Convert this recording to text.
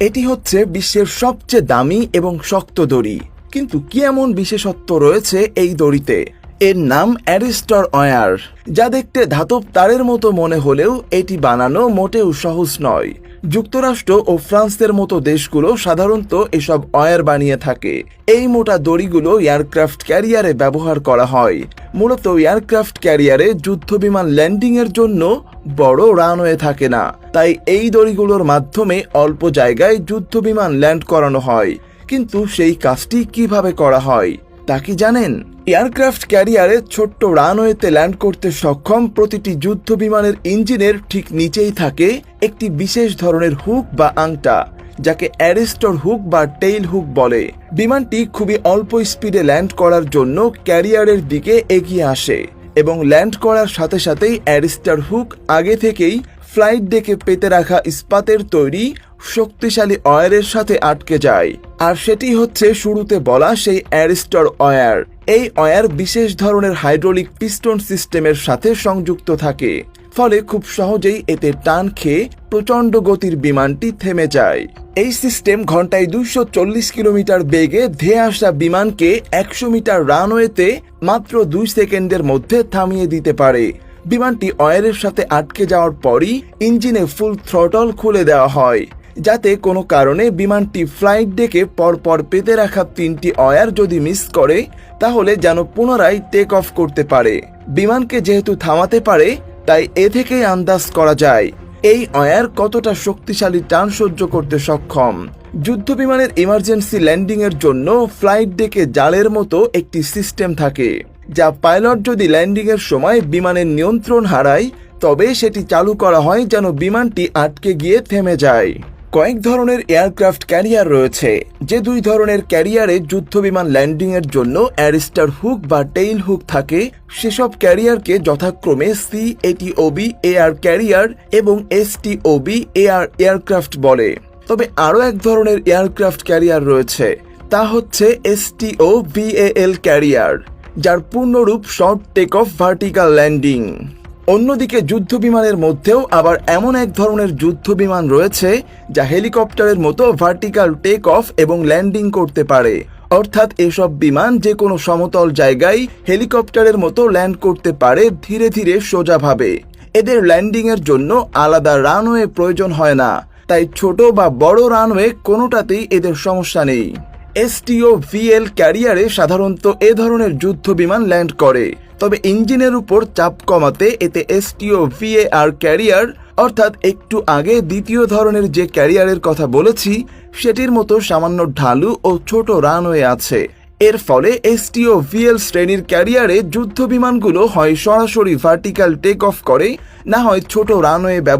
এটি হচ্ছে বিশ্বের সবচেয়ে দামি এবং শক্ত দড়ি। কিন্তু কি এমন বিশেষত্ব রয়েছে এই দড়িতে? এর নাম অ্যারিস্টর অয়ার, যা দেখতে ধাতব তারের মতো মনে হলেও এটি বানানো মোটেও সহজ নয়। যুক্তরাষ্ট্র ও ফ্রান্সের মতো দেশগুলো সাধারণত এসব অয়ার বানিয়ে থাকে। এই মোটা দড়িগুলো এয়ারক্রাফট ক্যারিয়ারে ব্যবহার করা হয়। মূলত এয়ারক্রাফট ক্যারিয়ারে যুদ্ধবিমান ল্যান্ডিংয়ের জন্য বড় রানওয়ে থাকে না। তাই এই দড়িগুলোর মাধ্যমে অল্প জায়গায় যুদ্ধবিমান ল্যান্ড করানো হয়। কিন্তু সেই কাজটি কীভাবে করা হয়? তা কি জানেন? এয়ারক্রাফট ক্যারিয়ারে ছোট্ট রানওয়েতে ল্যান্ড করতে সক্ষম প্রতিটি যুদ্ধ বিমানের ইঞ্জিনের ঠিক নিচেই থাকে একটি বিশেষ ধরনের হুক বা আংটা, যাকে অ্যারিস্টর হুক বা টেইল হুক বলে। বিমানটি খুবই অল্প স্পিডে ল্যান্ড করার জন্য ক্যারিয়ারের দিকে এগিয়ে আসে এবং ল্যান্ড করার সাথে সাথেই অ্যারিস্টার হুক আগে থেকেই ফ্লাইট ডেকে পেতে রাখা ইস্পাতের তৈরি শক্তিশালী অয়ারের সাথে আটকে যায়। আর সেটি হচ্ছে শুরুতে বলা সেই অ্যারিস্টর অয়ার। এই অয়ার বিশেষ ধরনের হাইড্রোলিক পিস্টন সিস্টেমের সাথে সংযুক্ত থাকে, ফলে খুব সহজেই এতে টান খেয়ে প্রচণ্ড গতির বিমানটি থেমে যায়। এই সিস্টেম ঘন্টায় দুইশো চল্লিশ কিলোমিটার বেগে ধেয়ে আসা বিমানকে একশো মিটার রানওয়েতে মাত্র দুই সেকেন্ডের মধ্যে থামিয়ে দিতে পারে। বিমানটি অয়ারের সাথে আটকে যাওয়ার পরই ইঞ্জিনে ফুল থ্রটল খুলে দেওয়া হয়। যাতে কোনো কারণে বিমানটি ফ্লাইট ডেকে পরপর পেতে রাখা তিনটি অয়ার যদি মিস করে, তাহলে যেন পুনরায় টেক অফ করতে পারে। বিমানকে যেহেতু থামাতে পারে, তাই এ থেকেই আন্দাজ করা যায়, এই অয়ার কতটা শক্তিশালী টান সহ্য করতে সক্ষম। যুদ্ধ বিমানের ইমার্জেন্সি ল্যান্ডিং এর জন্য ফ্লাইট ডেকে জালের মতো একটি সিস্টেম থাকে, যা পাইলট যদি ল্যান্ডিং এর সময় বিমানের নিয়ন্ত্রণ হারায়, তবে সেটি চালু করা হয় যেন বিমানটি আটকে গিয়ে থেমে যায়। কয়েক ধরনের এয়ারক্রাফট ক্যারিয়ার রয়েছে, যে দুই ধরনের ক্যারিয়ারে যুদ্ধ বিমান ল্যান্ডিং এর জন্য অ্যারিস্টার হুক বা টেইল হুক থাকে। সেসব ক্যারিয়ারকে যথাক্রমে সি এটিওবি এয়ার ক্যারিয়ার এবং এস টিওবি এয়ার এয়ারক্রাফট বলে। তবে আরও এক ধরনের এয়ারক্রাফট ক্যারিয়ার রয়েছে, তা হচ্ছে এসটিও ভিএএল ক্যারিয়ার, যার পূর্ণরূপ short take off vertical landing. অন্যদিকে যুদ্ধ বিমানের মধ্যেও আবার এমন এক ধরনের যুদ্ধ বিমান রয়েছে যা হেলিকপ্টারের মতো ভার্টিক্যাল টেক অফ এবং ল্যান্ডিং করতে পারে। অর্থাৎ এসব বিমান যে কোনো সমতল জায়গায় হেলিকপ্টারের মতো ল্যান্ড করতে পারে ধীরে ধীরে সোজাভাবে। এদের ল্যান্ডিং এর জন্য আলাদা রানওয়ে প্রয়োজন হয় না, তাই ছোট বা বড় রানওয়ে কোনোটাতেই এদের সমস্যা নেই। এসটিও ভিএল ক্যারিয়ারে সাধারণত এ ধরনের যুদ্ধ বিমান ল্যান্ড করে। তবে ইঞ্জিনের উপর চাপ কমাতে এতে এসটিও, ভিএআর ক্যারিয়ার, অর্থাৎ একটু আগে দ্বিতীয় ধরনের যে ক্যারিয়ারের কথা বলেছি, সেটির মতো সামান্য ঢালু ও ছোট রানওয়ে আছে। এর ফলে এসটিও, ভিএল শ্রেণির ক্যারিয়ারে যুদ্ধ বিমানগুলো হয় সরাসরি ভার্টিক্যাল টেক অফ করে, না হয় ছোট রানওয়ে